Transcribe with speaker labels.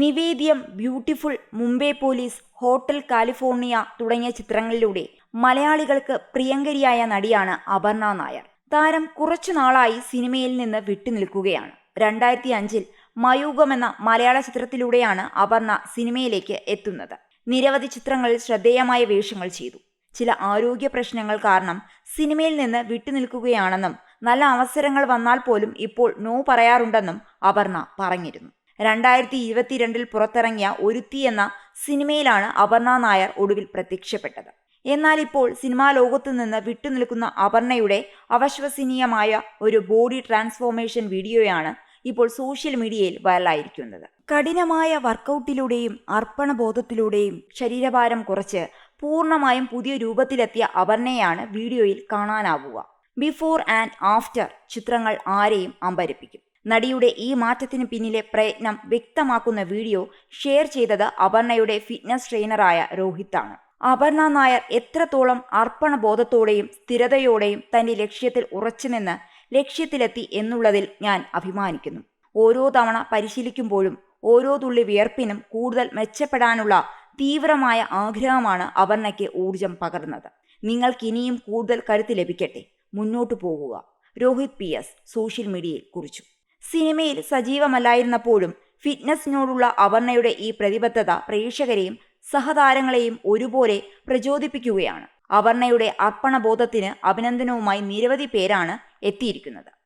Speaker 1: Nivedyam beautiful Mumbai police hotel California തുടങ്ങിയ ചിത്രങ്ങളിലൂടെ മലയാളികൾക്ക് പ്രിയങ്കരിയായ നടിയാണ് അപർണ നായർ. താരം കുറച്ചു നാളായി സിനിമയിൽ നിന്ന് വിട്ടുനിൽക്കുകയാണ്. രണ്ടായിരത്തി അഞ്ചിൽ മയൂകം എന്ന മലയാള ചിത്രത്തിലൂടെയാണ് അപർണ സിനിമയിലേക്ക് എത്തുന്നത്. നിരവധി ചിത്രങ്ങളിൽ ശ്രദ്ധേയമായ വേഷങ്ങൾ ചെയ്തു. ചില ആരോഗ്യ പ്രശ്നങ്ങൾ കാരണം സിനിമയിൽ നിന്ന് വിട്ടുനിൽക്കുകയാണെന്നും നല്ല അവസരങ്ങൾ വന്നാൽ പോലും ഇപ്പോൾ നോ പറയാറുണ്ടെന്നും അപർണ പറഞ്ഞിരുന്നു. രണ്ടായിരത്തി ഇരുപത്തിരണ്ടിൽ പുറത്തിറങ്ങിയ ഒരുത്തി എന്ന സിനിമയിലാണ് അപർണ നായർ ഒടുവിൽ പ്രത്യക്ഷപ്പെട്ടത്. എന്നാൽ ഇപ്പോൾ സിനിമാ ലോകത്തു നിന്ന് വിട്ടുനിൽക്കുന്ന അപർണയുടെ അവശ്വസനീയമായ ഒരു ബോഡി ട്രാൻസ്ഫോർമേഷൻ വീഡിയോയാണ് ഇപ്പോൾ സോഷ്യൽ മീഡിയയിൽ വൈറലായിരിക്കുന്നത്. കഠിനമായ വർക്കൗട്ടിലൂടെയും അർപ്പണബോധത്തിലൂടെയും ശരീരഭാരം കുറച്ച് പൂർണമായും പുതിയ രൂപത്തിലെത്തിയ അപർണയാണ് വീഡിയോയിൽ കാണാനാവുക. ബിഫോർ ആൻഡ് ആഫ്റ്റർ ചിത്രങ്ങൾ ആരെയും അമ്പരപ്പിക്കും. നടിയുടെ ഈ മാറ്റത്തിന് പിന്നിലെ പ്രയത്നം വ്യക്തമാക്കുന്ന വീഡിയോ ഷെയർ ചെയ്തത് അപർണയുടെ ഫിറ്റ്നസ് ട്രെയിനറായ രോഹിത്താണ്. അപർണ നായർ എത്രത്തോളം അർപ്പണബോധത്തോടെയും സ്ഥിരതയോടെയും തന്റെ ലക്ഷ്യത്തിൽ ഉറച്ചുനിന്ന് ലക്ഷ്യത്തിലെത്തി എന്നുള്ളതിൽ ഞാൻ അഭിമാനിക്കുന്നു. ഓരോ തവണ പരിശീലിക്കുമ്പോഴും ഓരോ തുള്ളി വിയർപ്പിനും കൂടുതൽ മെച്ചപ്പെടാനുള്ള തീവ്രമായ ആഗ്രഹമാണ് അപർണയ്ക്ക് ഊർജം പകർന്നത്. നിങ്ങൾക്ക് ഇനിയും കൂടുതൽ കരുത്ത് ലഭിക്കട്ടെ. മുന്നോട്ടു പോകുക. രോഹിത് പി എസ് സോഷ്യൽ മീഡിയയിൽ കുറിച്ചു. സിനിമയിൽ സജീവമല്ലായിരുന്നപ്പോഴും ഫിറ്റ്നസിനോടുള്ള അപർണയുടെ ഈ പ്രതിബദ്ധത പ്രേക്ഷകരെയും സഹതാരങ്ങളെയും ഒരുപോലെ പ്രചോദിപ്പിക്കുകയാണ്. അപർണയുടെ അർപ്പണബോധത്തിന് അഭിനന്ദനവുമായി നിരവധി പേരാണ് എത്തിയിരിക്കുന്നത്.